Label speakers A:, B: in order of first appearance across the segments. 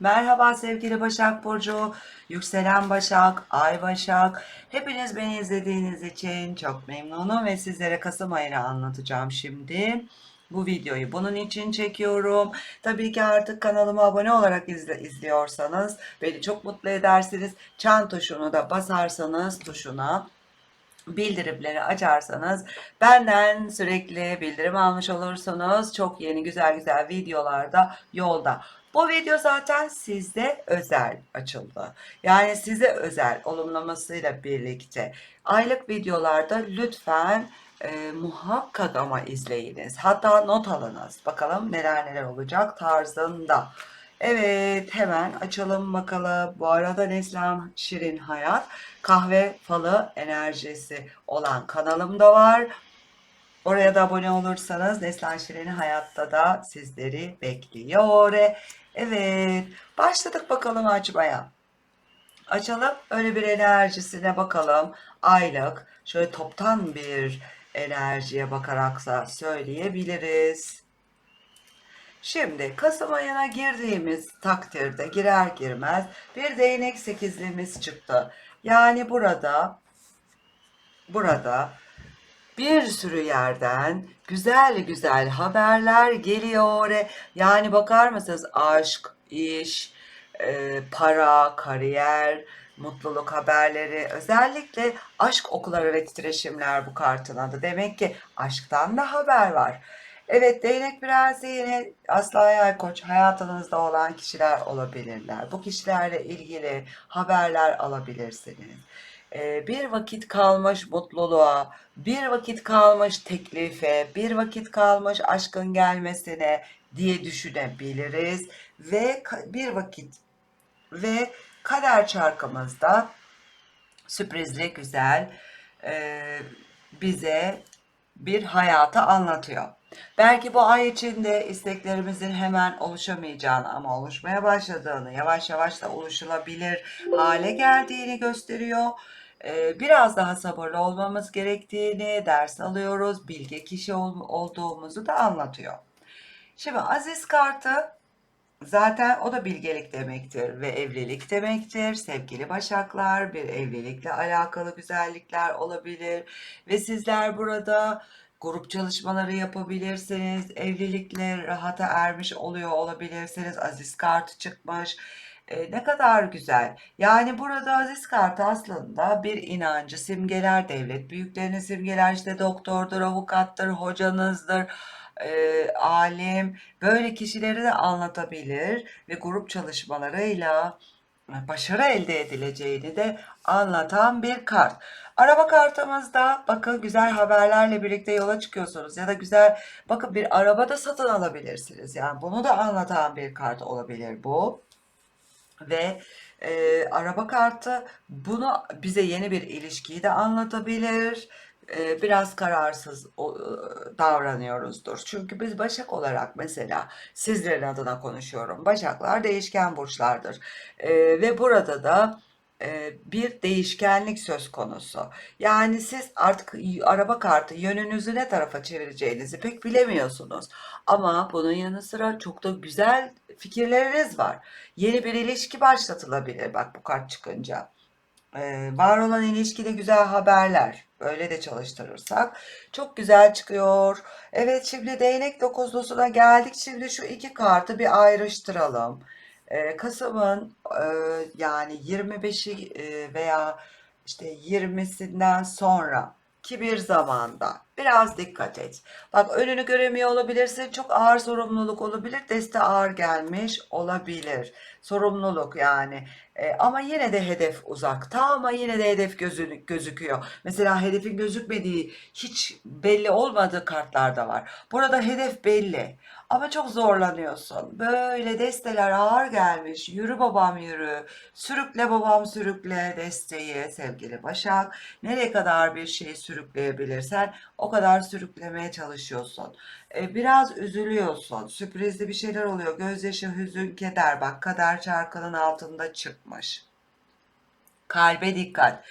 A: Merhaba sevgili Başak Burcu, Yükselen Başak, Ay Başak. Hepiniz beni izlediğiniz için çok memnunum ve sizlere Kasım ayını anlatacağım şimdi. Bu videoyu bunun için çekiyorum. Tabii ki artık kanalıma abone olarak izle, izliyorsanız beni çok mutlu edersiniz. Çan tuşunu da basarsanız tuşuna bildirimleri açarsanız benden sürekli bildirim almış olursunuz. Çok yeni güzel güzel videolarda yolda. Bu video zaten sizde özel açıldı. Yani size özel olumlamasıyla birlikte aylık videolarda lütfen e, muhakkak ama izleyiniz. Hatta not alınız. Bakalım neler neler olacak tarzında. Evet hemen açalım bakalım. Bu arada Neslihan Şirin Hayat kahve falı enerjisi olan kanalım da var. Oraya da abone olursanız Neslihan Şirin Hayat'ta da sizleri bekliyor. Evet başladık bakalım açmaya. Açalım öyle bir enerjisine bakalım. Aylık şöyle toptan bir enerjiye bakaraksa söyleyebiliriz. Şimdi Kasım ayına girdiğimiz takdirde girer girmez bir değnek sekizlimiz çıktı. Yani burada burada bir sürü yerden güzel güzel haberler geliyor. Yani bakar mısınız aşk, iş, e, para, kariyer, mutluluk haberleri özellikle aşk okuları ve titreşimler bu kartın adı. Demek ki aşktan da haber var. Evet değnek prensi yine asla yay koç hayatınızda olan kişiler olabilirler. Bu kişilerle ilgili haberler alabilirsiniz. Ee, bir vakit kalmış mutluluğa, bir vakit kalmış teklife, bir vakit kalmış aşkın gelmesine diye düşünebiliriz. Ve bir vakit ve kader çarkımızda sürprizli güzel e, bize bir hayatı anlatıyor. Belki bu ay içinde isteklerimizin hemen oluşamayacağını ama oluşmaya başladığını, yavaş yavaş da oluşulabilir hale geldiğini gösteriyor. Ee, biraz daha sabırlı olmamız gerektiğini ders alıyoruz, bilge kişi ol- olduğumuzu da anlatıyor. Şimdi Aziz kartı Zaten o da bilgelik demektir ve evlilik demektir. Sevgili başaklar, bir evlilikle alakalı güzellikler olabilir ve sizler burada grup çalışmaları yapabilirsiniz. Evlilikle rahata ermiş oluyor olabilirsiniz. Aziz kartı çıkmış. E, ne kadar güzel. Yani burada aziz kartı aslında bir inancı simgeler, devlet büyüklerini simgeler, işte doktordur, avukattır, hocanızdır, e, alim, böyle kişileri de anlatabilir ve grup çalışmalarıyla başarı elde edileceğini de anlatan bir kart. Araba kartımızda bakın güzel haberlerle birlikte yola çıkıyorsunuz ya da güzel bakın bir araba da satın alabilirsiniz. Yani bunu da anlatan bir kart olabilir bu ve e, araba kartı bunu bize yeni bir ilişkiyi de anlatabilir. Biraz kararsız davranıyoruzdur. Çünkü biz Başak olarak mesela sizlerin adına konuşuyorum. Başaklar değişken burçlardır. Ve burada da bir değişkenlik söz konusu. Yani siz artık araba kartı yönünüzü ne tarafa çevireceğinizi pek bilemiyorsunuz. Ama bunun yanı sıra çok da güzel fikirleriniz var. Yeni bir ilişki başlatılabilir bak bu kart çıkınca. Ee, var olan ilişkide güzel haberler. Böyle de çalıştırırsak çok güzel çıkıyor. Evet şimdi değnek dokuzlusuna geldik. Şimdi şu iki kartı bir ayrıştıralım. Ee, Kasım'ın e, yani 25'i e, veya işte 20'sinden sonra bir zamanda biraz dikkat et. Bak önünü göremiyor olabilirsin. Çok ağır sorumluluk olabilir. Deste ağır gelmiş olabilir. Sorumluluk yani. E, ama yine de hedef uzakta ama yine de hedef gözü, gözüküyor. Mesela hedefin gözükmediği hiç belli olmadığı kartlar da var. Burada hedef belli ama çok zorlanıyorsun. Böyle desteler ağır gelmiş. Yürü babam yürü. Sürükle babam sürükle desteği sevgili Başak. Nereye kadar bir şey sürükleyebilirsen o kadar sürüklemeye çalışıyorsun. E, biraz üzülüyorsun. Sürprizli bir şeyler oluyor. Gözyaşı, hüzün, keder. Bak kader çarkının altında çıkmış. Kalbe dikkat.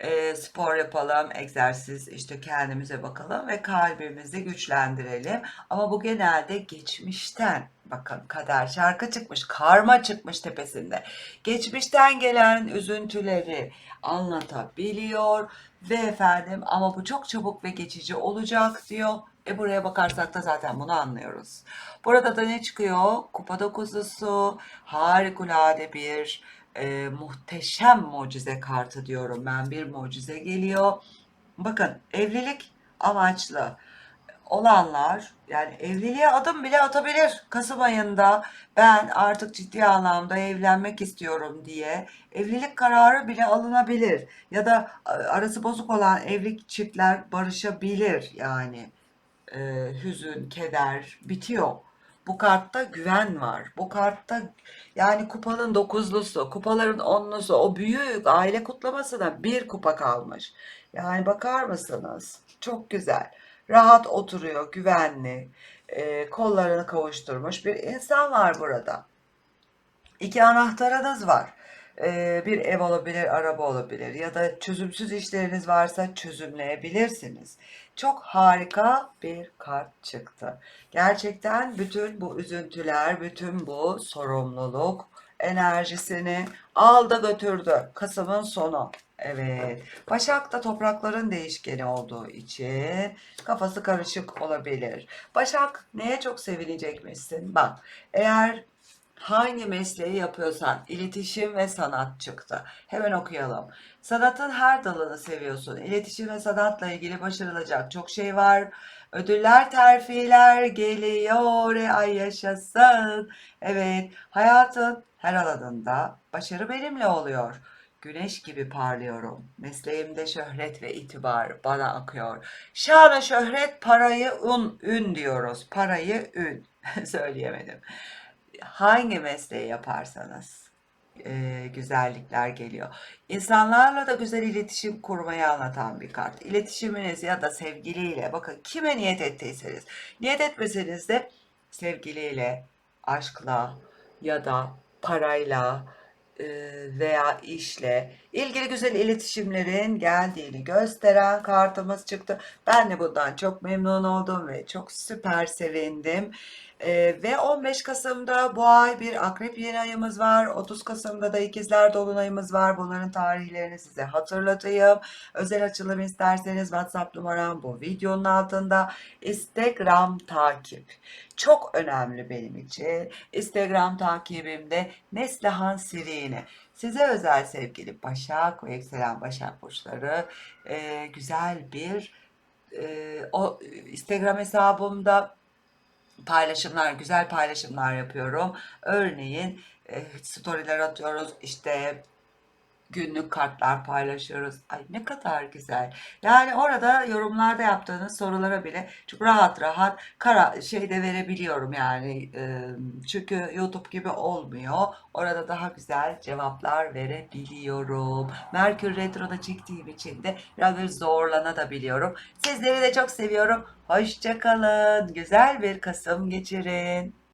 A: E, spor yapalım, egzersiz işte kendimize bakalım ve kalbimizi güçlendirelim. Ama bu genelde geçmişten bakın kader şarkı çıkmış, karma çıkmış tepesinde. Geçmişten gelen üzüntüleri anlatabiliyor ve efendim ama bu çok çabuk ve geçici olacak diyor. E buraya bakarsak da zaten bunu anlıyoruz. Burada da ne çıkıyor? Kupa dokuzusu harikulade bir e, muhteşem mucize kartı diyorum ben. Bir mucize geliyor. Bakın evlilik amaçlı olanlar yani evliliğe adım bile atabilir. Kasım ayında ben artık ciddi anlamda evlenmek istiyorum diye evlilik kararı bile alınabilir. Ya da arası bozuk olan evli çiftler barışabilir yani. E, hüzün, keder bitiyor. Bu kartta güven var. Bu kartta yani kupanın dokuzlusu, kupaların onlusu, o büyük aile kutlamasına bir kupa kalmış. Yani bakar mısınız? Çok güzel. Rahat oturuyor, güvenli, e, kollarını kavuşturmuş bir insan var burada. İki anahtarınız var. Ee, bir ev olabilir, araba olabilir ya da çözümsüz işleriniz varsa çözümleyebilirsiniz. Çok harika bir kart çıktı. Gerçekten bütün bu üzüntüler, bütün bu sorumluluk enerjisini aldı götürdü. Kasım'ın sonu. Evet. Başak da toprakların değişkeni olduğu için kafası karışık olabilir. Başak neye çok sevinecekmişsin? Bak, eğer Hangi mesleği yapıyorsan iletişim ve sanat çıktı. Hemen okuyalım. Sanatın her dalını seviyorsun. İletişim ve sanatla ilgili başarılacak çok şey var. Ödüller, terfiler geliyor. Ay yaşasın. Evet, hayatın her alanında başarı benimle oluyor. Güneş gibi parlıyorum. Mesleğimde şöhret ve itibar bana akıyor. Şanı şöhret, parayı un, ün diyoruz. Parayı ün. Söyleyemedim hangi mesleği yaparsanız e, güzellikler geliyor. İnsanlarla da güzel iletişim kurmayı anlatan bir kart. İletişiminiz ya da sevgiliyle bakın kime niyet ettiyseniz niyet etmeseniz de sevgiliyle, aşkla ya da parayla e, veya işle ilgili güzel iletişimlerin geldiğini gösteren kartımız çıktı. Ben de bundan çok memnun oldum ve çok süper sevindim. Ee, ve 15 Kasım'da bu ay bir akrep yeni ayımız var. 30 Kasım'da da ikizler dolunayımız var. Bunların tarihlerini size hatırlatayım. Özel açılım isterseniz WhatsApp numaram bu videonun altında. Instagram takip. Çok önemli benim için. Instagram takibimde Neslihan Sirine. Size özel sevgili Başak ve yükselen Başak burçları e, güzel bir e, o Instagram hesabımda paylaşımlar, güzel paylaşımlar yapıyorum. Örneğin e, storyler atıyoruz. İşte günlük kartlar paylaşıyoruz. Ay ne kadar güzel. Yani orada yorumlarda yaptığınız sorulara bile çok rahat rahat kara şey de verebiliyorum yani. Çünkü YouTube gibi olmuyor. Orada daha güzel cevaplar verebiliyorum. Merkür Retro'da çektiğim için de biraz böyle zorlanabiliyorum. Sizleri de çok seviyorum. Hoşçakalın. Güzel bir Kasım geçirin.